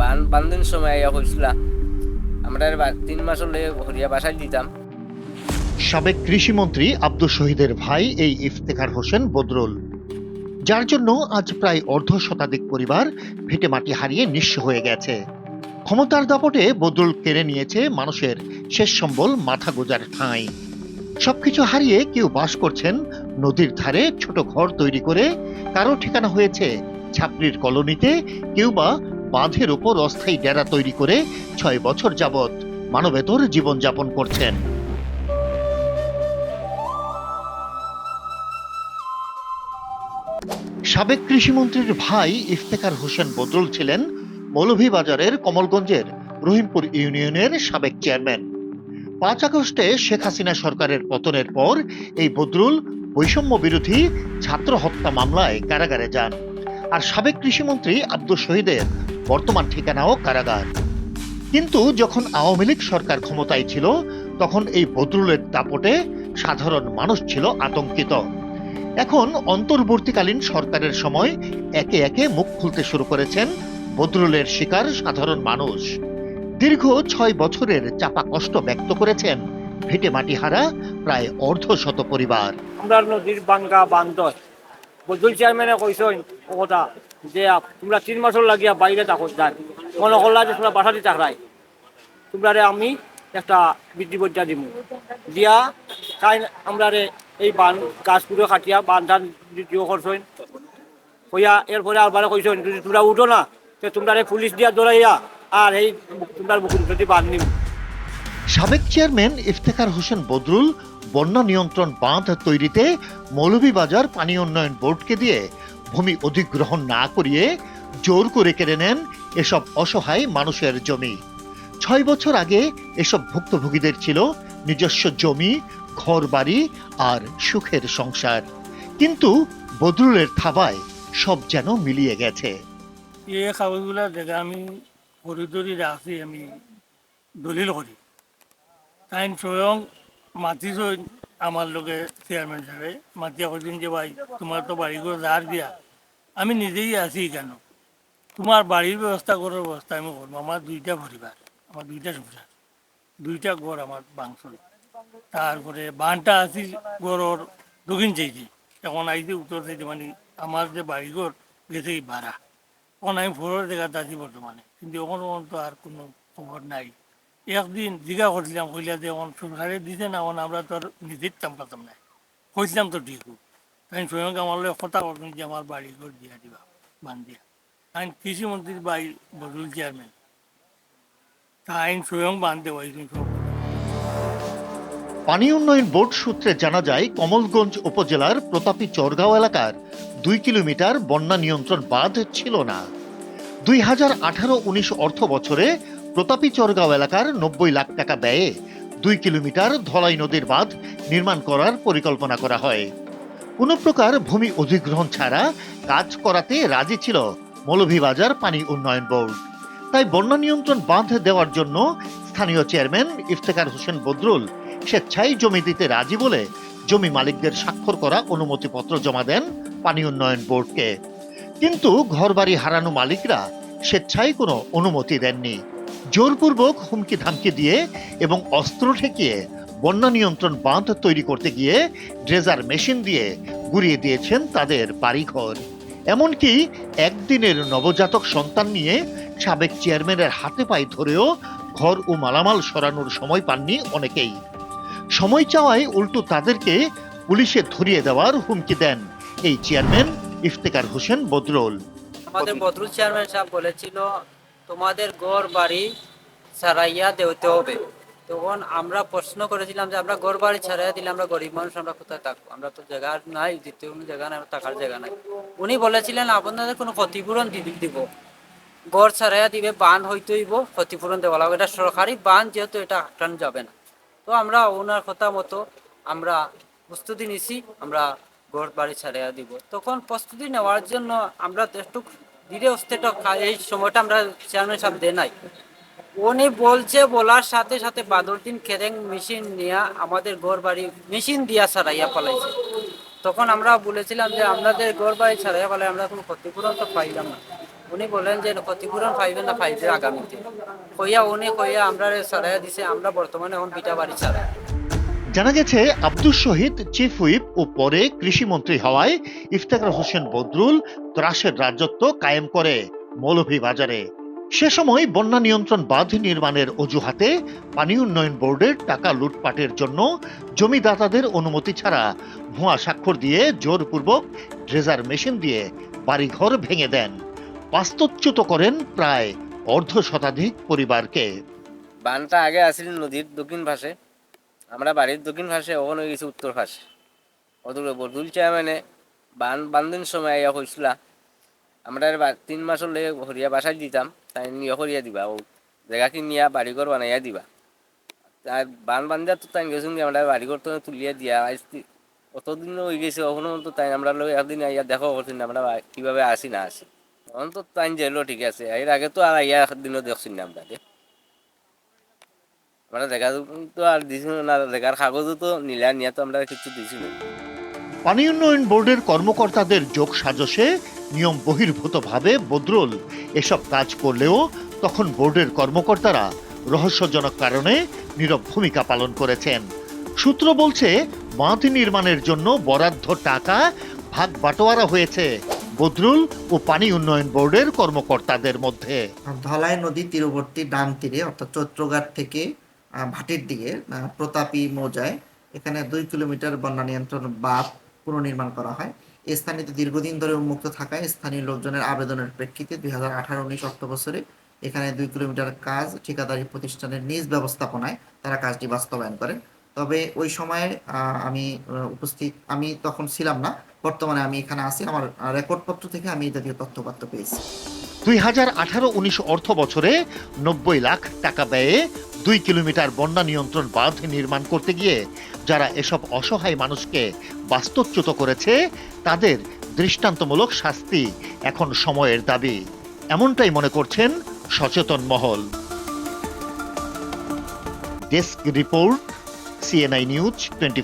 বান বান্ধন সময় কইছিলা আমরা তিন মাস হলে হরিয়া বাসায় দিতাম। সাবেক কৃষিমন্ত্রী আব্দুল শহীদের ভাই এই ইফতেখার হোসেন বদরুল। যার জন্য আজ প্রায় অর্ধ শতাধিক পরিবার ভিটে মাটি হারিয়ে নিঃস্ব হয়ে গেছে। ক্ষমতার দাপটে বদরুল কেড়ে নিয়েছে মানুষের শেষ সম্বল মাথা গোজার ঠাঁই। সবকিছু হারিয়ে কেউ বাস করছেন নদীর ধারে ছোট ঘর তৈরি করে, কারও ঠিকানা হয়েছে ছাপড়ির কলোনিতে, কেউ বা বাঁধের উপর অস্থায়ী ডেরা তৈরি করে ছয় বছর যাবৎ মানবেতর জীবনযাপন করছেন। সাবেক কৃষিমন্ত্রীর ভাই ইফতেখার হোসেন বদরুল ছিলেন মৌলভীবাজারের কমলগঞ্জের রহিমপুর ইউনিয়নের সাবেক চেয়ারম্যান। পাঁচ আগস্টে শেখ হাসিনা সরকারের পতনের পর এই বদরুল বৈষম্য বিরোধী ছাত্র হত্যা মামলায় কারাগারে যান। আর সাবেক কৃষিমন্ত্রী আব্দুল শহীদের বর্তমান ঠিকানাও কারাগার। কিন্তু যখন আওয়ামী লীগ সরকার ক্ষমতায় ছিল, তখন এই বদরুলের দাপটে সাধারণ মানুষ ছিল আতঙ্কিত। এখন অন্তর্বর্তীকালীন সরকারের সময় একে একে মুখ খুলতে শুরু করেছেন বদরুলের শিকার সাধারণ মানুষ। দীর্ঘ ছয় বছরের চাপা কষ্ট ব্যক্ত করেছেন ভিটে মাটিহারা, প্রায় অর্ধ শত পরিবার। আমরা নদীর বাঙ্গা বান্ধ বদুল চেয়ারম্যানে যে তোমরা তিন মাসের লাগিয়া বাইরে থাকো যান মনে করলা যে তোমরা বাসাতে চাকরাই। তোমরা আমি একটা বৃদ্ধি বজ্জা দিব দিয়া তাই আমরা এই বান গাছ পুরো কাটিয়া বান ধান দ্বিতীয় করছইন কইয়া এরপরে আরবারে কইসইন যদি তোমরা উঠো না, তো তোমরা পুলিশ দিয়া দৌড়াইয়া আর এই তোমরা বুকুর যদি বান নিব সাবেক চেয়ারম্যান ইফতেখার হোসেন বদরুল বন্যা নিয়ন্ত্রণ বাঁধ তৈরিতে মৌলভীবাজার পানি উন্নয়ন বোর্ডকে দিয়ে ভূমি অধিগ্রহণ না করিয়ে জোর করে কেড়ে নেন এসব অসহায় মানুষের জমি। ছয় বছর আগে এসব ভুক্তভোগীদের ছিল নিজস্ব জমি ঘর বাড়ি আর সুখের সংসার। কিন্তু বদরুলের থাবায় সব যেন মিলিয়ে গেছে। এই কাগজগুলা আমি আমি দলিল করি তাই স্বয়ং আমার লোকে চেয়ারম্যান সাহেবে, মাতিয়া কদিন যে ভাই, তোমার তো বাড়িঘর ধার দিয়া, আমি নিজেই আছি কেন? তোমার বাড়ির ব্যবস্থা করার ব্যবস্থা আমি করব, আমার দুইটা পরিবার, আমার দুইটা সংসার, দুইটা ঘর আমার বাংশ তারপরে বানটা আছি ঘরের দক্ষিণ চাইছি এখন আইছি উত্তর চাইতে মানে আমার যে বাড়িঘর গেছে ভাড়া। এখন আমি ফোরের জায়গাতে আছি বর্তমানে, কিন্তু এখন তো আর কোনো খবর নাই। একদিন জিজ্ঞা করছিলাম, কইলা যে এখন সরকারে দিছে না এখন আমরা তো আর নিজের পাতাম না। কইছিলাম তো ঠিক তাই স্বয়ং আমার লোক কথা করবেন যে আমার বাড়ি ঘর দিয়া দিবা, বান দিয়া। আইন কৃষিমন্ত্রীর বাড়ি বদল চেয়ারম্যান তা আইন স্বয়ং বান্ধে হয়েছেন পানি উন্নয়ন বোর্ড সূত্রে জানা যায়, কমলগঞ্জ উপজেলার প্রতাপী চরগাঁও এলাকার দুই কিলোমিটার বন্যা নিয়ন্ত্রণ বাঁধ ছিল না। দুই হাজার আঠারো উনিশ অর্থ বছরে প্রতাপী চরগাঁও এলাকার নব্বই লাখ টাকা ব্যয়ে দুই কিলোমিটার ধলাই নদীর বাঁধ নির্মাণ করার পরিকল্পনা করা হয়। কোনো প্রকার ভূমি অধিগ্রহণ ছাড়া কাজ করাতে রাজি ছিল মৌলভীবাজার পানি উন্নয়ন বোর্ড। তাই বন্যা নিয়ন্ত্রণ বাঁধ দেওয়ার জন্য স্থানীয় চেয়ারম্যান ইফতেখার হোসেন বদরুল স্বেচ্ছায় জমি দিতে রাজি বলে জমি মালিকদের স্বাক্ষর করা অনুমতিপত্র জমা দেন পানি উন্নয়ন বোর্ডকে। কিন্তু ঘরবাড়ি হারানো মালিকরা স্বেচ্ছায় কোনো অনুমতি দেননি। জোরপূর্বক হুমকি ধামকি দিয়ে এবং অস্ত্র ঠেকিয়ে বন্যা নিয়ন্ত্রণ বাঁধ তৈরি করতে গিয়ে ড্রেজার মেশিন দিয়ে গুড়িয়ে দিয়েছেন তাদের বাড়িঘর। এমনকি একদিনের নবজাতক সন্তান নিয়ে সাবেক চেয়ারম্যানের হাতে পায়ে ধরেও ঘর ও মালামাল সরানোর সময় পাননি অনেকেই। সময় চাওয়ায় উল্টো তাদেরকে পুলিশে ধরিয়ে দেওয়ার হুমকি দেন এই চেয়ারম্যান ইফতেকার হোসেন বদরুল। আমাদের বদরুল চেয়ারম্যান সাহেব বলেছিল তোমাদের গড় বাড়ি ছাড়াইয়া দেওতে হবে। তখন আমরা প্রশ্ন করেছিলাম যে, আমরা গড় বাড়ি ছাড়াইয়া দিলে আমরা গরিব মানুষ, আমরা কোথায় থাকব? আমরা তো জায়গা নাই, দ্বিতীয় কোনো জায়গা নাই থাকার জায়গা নাই। উনি বলেছিলেন, আপনাদের কোনো ক্ষতিপূরণ দিব। গড় ছাড়াইয়া দিবে, বান হইতে হইব, ক্ষতিপূরণ দেওয়া লাগবে। এটা সরকারি বান, যেহেতু এটা আটকানো যাবে না। তো আমরা ওনার কথা মতো আমরা প্রস্তুতি নিছি, আমরা গড় বাড়ি ছাড়াইয়া দিব। তখন প্রস্তুতি নেওয়ার জন্য আমরা একটু অস্তেটা এই সময়টা আমরা চেয়ারম্যান সাহেব দে নাই। উনি বলছে, বলার সাথে সাথে বাদরদিন খেরেং মেশিন নিয়ে আমাদের ঘর বাড়ি মেশিন দিয়া ছাড়াইয়া পালাইছে। তখন আমরা বলেছিলাম যে, আপনাদের ঘর বাড়ি ছাড়াইয়া পালাই আমরা কোনো ক্ষতিপূরণ তো পাইলাম না। উনি বললেন যে, ক্ষতিপূরণ পাইবেন না পাইবে আগামীতে। কইয়া উনি কইয়া আমরা ছাড়াইয়া দিছে, আমরা বর্তমানে এখন বিটা বাড়ি ছাড়া। জানা গেছে আব্দুল শহীদ, চিফ হুইপ ও পরে কৃষিমন্ত্রী হওয়ায় ইফতেখার হোসেন বদরুল ত্রাসের রাজত্ব কায়েম করে মৌলভীবাজারে। সে সময় বন্যা নিয়ন্ত্রণ বাঁধ নির্মাণের অজুহাতে পানি উন্নয়ন বোর্ডের টাকা লুটপাটের জন্য জমিদাতাদের অনুমতি ছাড়া ভুয়া স্বাক্ষর দিয়ে জোরপূর্বক ড্রেজার মেশিন দিয়ে বাড়িঘর ভেঙে দেন। বাস্তুচ্যুত করেন প্রায় অর্ধ শতাধিক পরিবারকে। বানটা আগে আসিল নদীর দক্ষিণ পাশে। আমরা বাড়ির দক্ষিণ পাশে, ওখানে গেছি উত্তর পাশে। অদূরে বদুল চেয়ারম্যানে বান বান্ধন সময় ইয়া হয়েছিল আমরা তিন মাসের লেগে হরিয়া বাসায় দিতাম, তাই নিয়ে হরিয়া দিবা। ও জায়গা কি নিয়া বাড়িঘর বানাইয়া দিবা। আর বান বান্ধা তো তাই গেছুন আমরা বাড়িঘর তো তুলিয়া দিয়া আজ অতদিন হয়ে গেছে ওখানে তো তাই আমরা লোক একদিন আইয়া দেখো করছেন আমরা কীভাবে আসি না আসি। তখন তো তাই যেলো ঠিক আছে, এর আগে তো আর আইয়া একদিনও দেখছি না আমরা। আমরা দেখা তো আর দিছিল না দেখার কাগজও তো নীলা নিয়ে তো আমরা কিছু দিছিল পানি উন্নয়ন বোর্ডের কর্মকর্তাদের যোগ সাজসে নিয়ম বহির্ভূতভাবে বদরুল। এসব কাজ করলেও তখন বোর্ডের কর্মকর্তারা রহস্যজনক কারণে নীরব ভূমিকা পালন করেছেন। সূত্র বলছে বাঁধ নির্মাণের জন্য বরাদ্দ টাকা ভাগ বাটোয়ারা হয়েছে বদরুল ও পানি উন্নয়ন বোর্ডের কর্মকর্তাদের মধ্যে। ধলাই নদী তীরবর্তী ডান তীরে অর্থাৎ চৈত্রঘাট থেকে ভাটির দিকে প্রতাপী মৌজায়। এখানে দুই কিলোমিটার বন্যা নিয়ন্ত্রণ বাঁধ পুনর্নির্মাণ করা হয়। স্থানটিতে দীর্ঘদিন ধরে উন্মুক্ত থাকায় স্থানীয় লোকজনের আবেদনের প্রেক্ষিতে দুই হাজার আঠারো উনিশ অর্থ বছরে এখানে দুই কিলোমিটার কাজ ঠিকাদারি প্রতিষ্ঠানের নিজ ব্যবস্থাপনায় তারা কাজটি বাস্তবায়ন করেন। তবে ওই সময়ে আমি উপস্থিত, আমি তখন ছিলাম না। বর্তমানে আমি এখানে আছি। আমার রেকর্ডপত্র থেকে আমি এই জাতীয় তথ্যপাত্র পেয়েছি। দুই হাজার আঠারো উনিশ অর্থ বছরে নব্বই লাখ টাকা ব্যয়ে দুই কিলোমিটার বন্যা নিয়ন্ত্রণ বাঁধ নির্মাণ করতে গিয়ে যারা এসব অসহায় মানুষকে বাস্তুচ্যুত করেছে, তাদের দৃষ্টান্তমূলক শাস্তি এখন সময়ের দাবি। এমনটাই মনে করছেন সচেতন মহল। Desk report, CNI news twenty